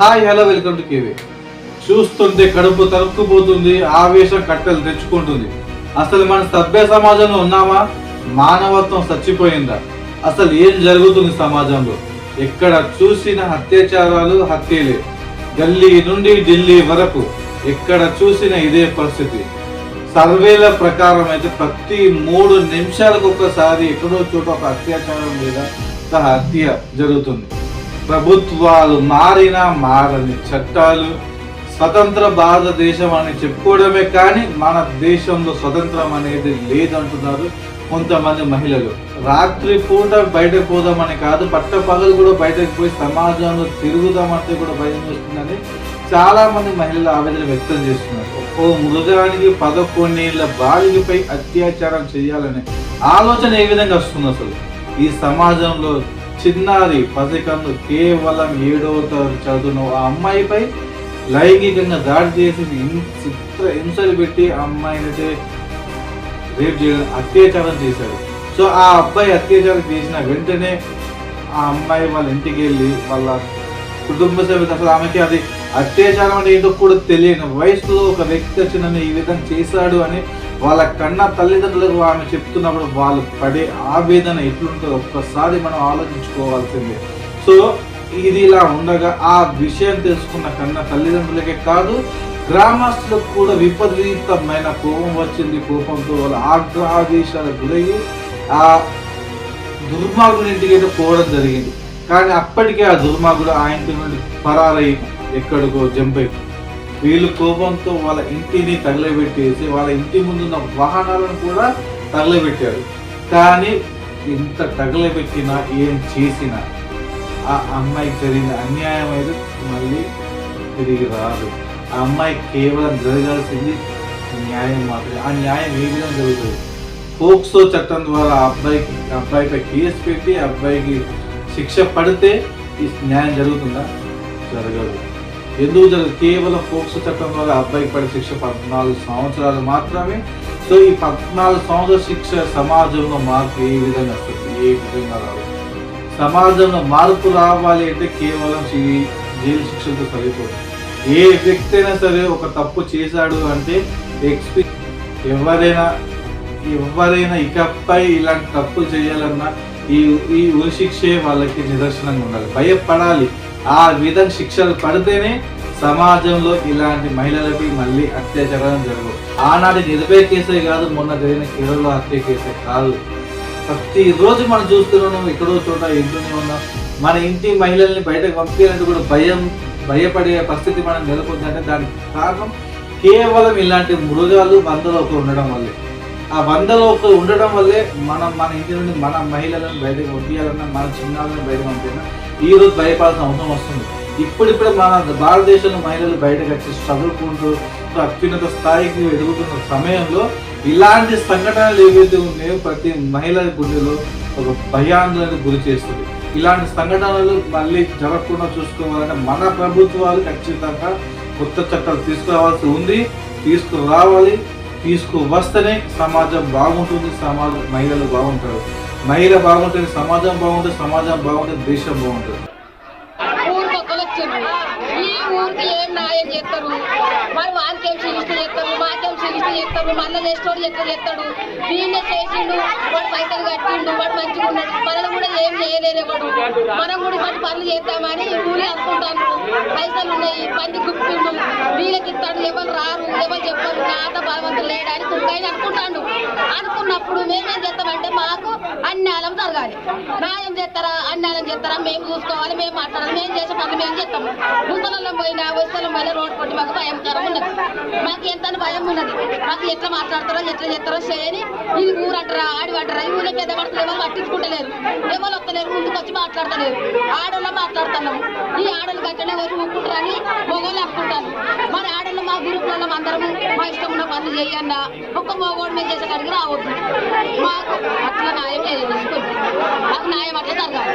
Hi hello welcome to KV. చూస్తుంటే కడుపు తరుక్కుపోతుంది ఆవేశం కట్టెలు తెచ్చుకుంటుంది. అసలు మన సభ్య సమాజంలో ఉన్నామా? మానవత్వం చచ్చిపోయిందా? అసలు ఏం జరుగుతుంది సమాజంలో? ఎక్కడ చూసిన అత్యాచారాలు హత్యలే. ఢిల్లీ నుండి ఢిల్లీ వరకు ఎక్కడ చూసిన ఇదే పరిస్థితి. సర్వేల ప్రకారం అయితే ప్రతి మూడు నిమిషాలకు ఒకసారి ఎక్కడో చోట ఒక అత్యాచారం లేదా ఒక హత్య జరుగుతుంది. ప్రభుత్వాలు మారినా మారని చట్టాలు. స్వతంత్ర భారతదేశం అని చెప్పుకోవడమే కానీ మన దేశంలో స్వతంత్రం అనేది లేదంటున్నారు కొంతమంది మహిళలు. రాత్రి పూట బయటకు పోదామని కాదు పట్ట పగలు కూడా బయటకు పోయి సమాజంలో తిరుగుదామంటే కూడా భయం వస్తుందని చాలా మంది మహిళలు ఆవేదన వ్యక్తం చేస్తున్నారు. ఓ మృగానికి పదకొండేళ్ళ బాలికపై అత్యాచారం చేయాలనే ఆలోచన ఏ విధంగా వస్తుంది అసలు? ఈ సమాజంలో చిన్నారి పసికందు కేవలం ఏడవ తరగతి చదువును. ఆ అమ్మాయిపై లైంగికంగా దాడి చేసి చిత్ర హింసలు పెట్టి అమ్మాయిని రేప్ చేయడం అత్యాచారం చేశాడు. సో ఆ అబ్బాయి అత్యాచారం చేసిన వెంటనే ఆ అమ్మాయి వాళ్ళ ఇంటికి వెళ్ళి వాళ్ళ కుటుంబ సభ్యులు అసలు ఆమెకి అది అత్యాచారం అంటే ఏదో కూడా తెలియని వయసులో ఒక వ్యక్తి వచ్చి నన్ను ఈ విధంగా చేశాడు అని వాళ్ళ కన్న తల్లిదండ్రులకు ఆమె చెప్తున్నప్పుడు వాళ్ళు పడే ఆవేదన ఎట్లుంటుందో ఒక్కసారి మనం ఆలోచించుకోవాల్సిందే. సో ఇది ఇలా ఉండగా ఆ విషయం తెలుసుకున్న కన్న తల్లిదండ్రులకే కాదు గ్రామస్తులకు కూడా విపరీతమైన కోపం వచ్చింది. కోపంతో వాళ్ళ ఆగ్రహాదేశాలకు గురయ్యి ఆ దుర్మార్గుడి ఇంటికి అయితే పోవడం జరిగింది. కానీ అప్పటికే ఆ దుర్మార్గుడు ఆ ఇంటి నుండి పరారై ఎక్కడికో జంపై వీళ్ళు కోపంతో వాళ్ళ ఇంటిని తగలబెట్టేసి వాళ్ళ ఇంటి ముందున్న వాహనాలను కూడా తగలబెట్టారు. కానీ ఇంత తగలబెట్టినా ఏం చేసినా ఆ అమ్మాయికి జరిగిన అన్యాయం అయితే మళ్ళీ తిరిగి రాదు. ఆ అమ్మాయి కేవలం జరగాల్సింది న్యాయం మాత్రమే. ఆ న్యాయం ఏ విధంగా జరుగుతుంది? పోక్సో చట్టం ద్వారా అబ్బాయికి అబ్బాయిపై కేసు పెట్టి ఆ అబ్బాయికి శిక్ష పడితే ఈ న్యాయం జరుగుతుందా? జరగదు. ఎందుకు జరగదు కేవలం ఫోక్స్ చట్టం ద్వారా అబ్బాయికి పడే శిక్ష పద్నాలుగు సంవత్సరాలు మాత్రమే. సో ఈ పద్నాలుగు సంవత్సరాల శిక్ష సమాజంలో మార్పు ఏ విధంగా వస్తుంది? ఏ విధంగా రాదు సమాజంలో మార్పు రావాలి అంటే కేవలం జైలు శిక్షలతో సరిపోదు. ఏ వ్యక్తి అయినా సరే ఒక తప్పు చేశాడు అంటే ఎక్స్పీ ఎవరైనా ఎవరైనా ఇకపై ఇలాంటి తప్పులు చేయాలన్నా ఈ ఈ ఉరిశిక్షే వాళ్ళకి నిదర్శనంగా ఉండాలి. భయపడాలి. ఆ విధంగా శిక్షలు పడితేనే సమాజంలో ఇలాంటి మహిళలపై మళ్ళీ అత్యాచారం జరగవు. ఆనాటి నిర్భయ కేసే కాదు మొన్న జరిగిన కేరళలో హత్య కేసే కాదు. ప్రతిరోజు మనం చూస్తున్నాం ఎక్కడో చోట ఇంట్లోనే ఉన్నాం. మన ఇంటి మహిళల్ని బయటకు పంపించాలంటే కూడా భయం భయపడే పరిస్థితి మనం నెలకొందంటే దానికి కారణం కేవలం ఇలాంటి మృగాలు వందలో ఉండడం వల్లే. ఆ వందలో ఒక ఉండడం వల్లే మనం మన ఇంటి నుండి మన మహిళలను బయటకు పంపించాలన్నా మన చిన్నాలను బయటకు పంపినా ఈ రోజు భయపడాల్సిన అవసరం వస్తుంది. ఇప్పుడిప్పుడే మన భారతదేశంలో మహిళలు బయటకు వచ్చి చదువుకుంటూ అత్యున్నత స్థాయికి ఎదుగుతున్న సమయంలో ఇలాంటి సంఘటనలు ఏవైతే ఉన్నాయో ప్రతి మహిళ గుండెలో ఒక భయాందోళనకు గురి చేస్తుంది. ఇలాంటి సంఘటనలు మళ్ళీ జరగకుండా చూసుకోవాలంటే మన ప్రభుత్వాలు ఖచ్చితంగా కొత్త చట్టాలు తీసుకురావాల్సి ఉంది. తీసుకురావాలి. తీసుకువస్తేనే సమాజం బాగుంటుంది సమాజం మహిళలు బాగుంటారు. మహిళ బాగుంటుంది సమాజం బాగుంటుంది సమాజం బాగుంటుంది దేశం బాగుంటుంది. ఊరికి ఈ ఊరికి ఏం న్యాయం చేస్తారు? మరి వానికేం ఏం చేస్తారు? మాకేం చికిత్స మళ్ళీ చేస్తాడు ఎట్లా చేస్తాడు వీళ్ళే చేసిండు వాడు పైసలు కట్టిండు వాడు మంచిగా ఉన్నాడు మనల్ని కూడా ఏం చేయలేరు వాడు మనం కూడా వాటి పనులు చేద్దామని ఊరే అనుకుంటాను పైసలు ఉన్నాయి పని గుప్పిండు. వీళ్ళకి ఇస్తాడు ఎవరు రారు ఎవరు చెప్పరు. నా ఆట భగవంతుడు లేడని తుంగైన అనుకుంటాడు. అనుకున్నప్పుడు మేమేం చేస్తామంటే మాకు అన్యాయం జరగాలి. న్యాయం చేస్తారా అన్యాయం చేస్తారా మేము చూసుకోవాలి మేము మాట్లాడాలి మేము చేసే పనులు మేము చేస్తాము. అవసరం పోయినా అవసరం పోయినా రోడ్డు కొట్టి మాకు భయంకరం ఉన్నది. మాకు ఎంత భయం ఉన్నది. మాకు ఎట్లా మాట్లాడతారో ఎట్లా చేస్తారో చేయని ఇది ఊరంటారా ఆడి అంటారా ఈ ఊళ్ళో పెద్ద పడుతుంది ఎవరు పట్టించుకుంటలేరు. ఎవరు వస్తలేరు ముందుకు వచ్చి మాట్లాడతలేరు. ఆడోళ్ళ మాట్లాడుతున్నాము ఈ ఆడోళ్ళు కట్టనే వచ్చి ఊపుకుంటారని మొగోళ్ళు అనుకుంటాను మరి ఆడోళ్ళు మా గ్రూప్లలో అందరము మా ఇష్టం ఉన్న పనులు చేయన్నా ఒక్క మొగోడు మేము చేసే కాడికి రావద్దు. మాకు అట్లా న్యాయం చేసుకోండి. మాకు న్యాయం అట్లా జరగాలి.